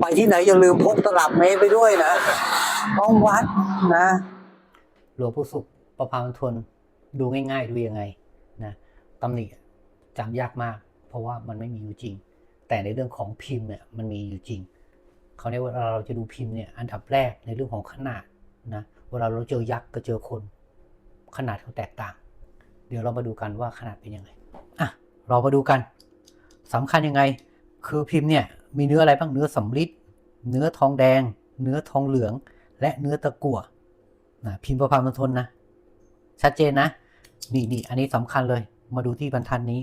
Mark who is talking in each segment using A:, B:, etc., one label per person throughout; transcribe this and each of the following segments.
A: ไปที่ไหนอย่าลืมพกตลับเมตรไปด้วยนะต้องวัดนะ
B: หลวงปู่สุขประพามันทวนดูง่าย ๆ ดูยังไงนะตำหนิจำยากมาก เพราะว่ามันไม่มีอยู่จริง แต่ในเรื่องของพิมพ์เนี่ยมันมีอยู่จริงเขาเนี่ยเวลาเราจะดูพิมพ์เนี่ยอันดับแรกในเรื่องของขนาดนะเวลาเราเจอยักษ์ก็เจอคน ขนาดเขาแตกต่าง เดี๋ยวเรามาดูกันว่าขนาดเป็นยังไงอะเรามาดูกันสำคัญยังไง คือพิมพ์เนี่ย มีเนื้ออะไรบ้างเนื้อสำริดเนื้อทองแดง เนื้อทองเหลือง และเนื้อตะกั่วนะพิมพ์ประพันธ์มันทนนะ ชัดเจนนะ นี่นี่อันนี้สำคัญเลย มาดูที่บรรทัดนี้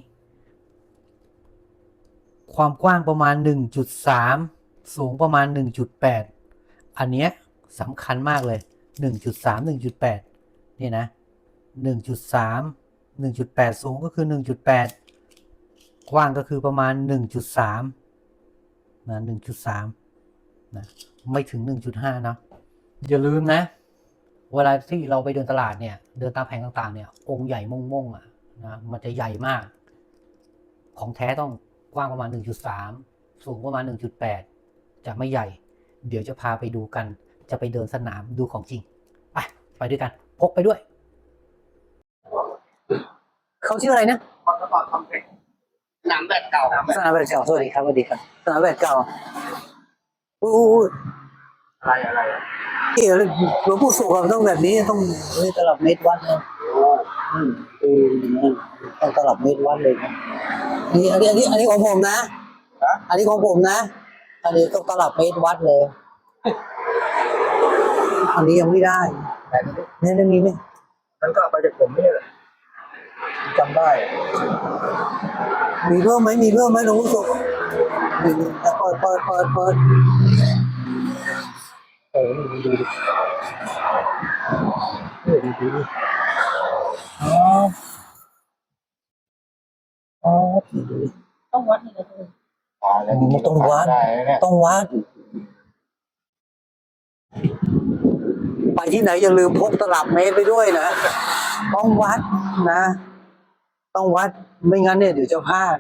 B: ความกว้างประมาณ 1.3 สูงประมาณ 1.8 อันเนี้ยสำคัญมากเลย 1.3 1.8 นี่นะ 1.3 1.8 สูงก็คือ 1.8 กว้างก็คือประมาณ 1.3 นะ1.3นะไม่ถึง1.5นะอย่าลืมนะ เวลาที่เราไปเดินตลาดเนี่ย เดินตามแผงต่างๆ เนี่ย องค์ใหญ่ม่งๆอะนะมันจะใหญ่มาก ของแท้ต้องกว้างประมาณ 1.3 สูงประมาณ 1.8 จะไม่ใหญ่ เดี๋ยวจะพาไปดูกัน จะไปเดินสนามดูของจริง ไป ไปด้วยกัน พกไปด้วย เขาชื่ออะไรนะ
C: พอสปอร์ตคอมเพล็กซ์ นามแบดเก่า
A: สนามแบดเก่าสวัสดีครับสวัสดีครับสนามแบดเก่าอู้อู้
C: อะไรอะไร
A: เอ๋หลวงปู่สุขอะต้องแบบนี้ต้องเฮ้ยตลับเมตรวัดนะอืมเออต้องตลับเมตรวัดเลยนะนี่อันนี้อันนี้อันนี้ของผมนะอันนี้ของผมนะ อันนี้ต้องตลับเมตรวัดเลย อันนี้ยังไม่ได้
C: แต่นี่
A: เนี่ยเรื่องนี้เนี่ย
C: มันก็เอาไปจากผมนี่แหละจำได้
A: มีเพิ่มไหมมีเพิ่มไหมหลวงปู่สุขนี่เปิดเปิดเปิดเปิดเออนี่ดูดิเออดูดิดูดิอ๋ออ๋อ
D: ต้องวัดนี่เลย
C: ตายแล้
A: องวัด
C: ได้เนี่ย
A: ต้องวัด ไปที่ไหนอย่าลืมพกตลับเมตรไปด้วยนะ ต้องวัดนะ ต้องวัดไม่งั้นเนี่ยเดี๋ยวจะพลาด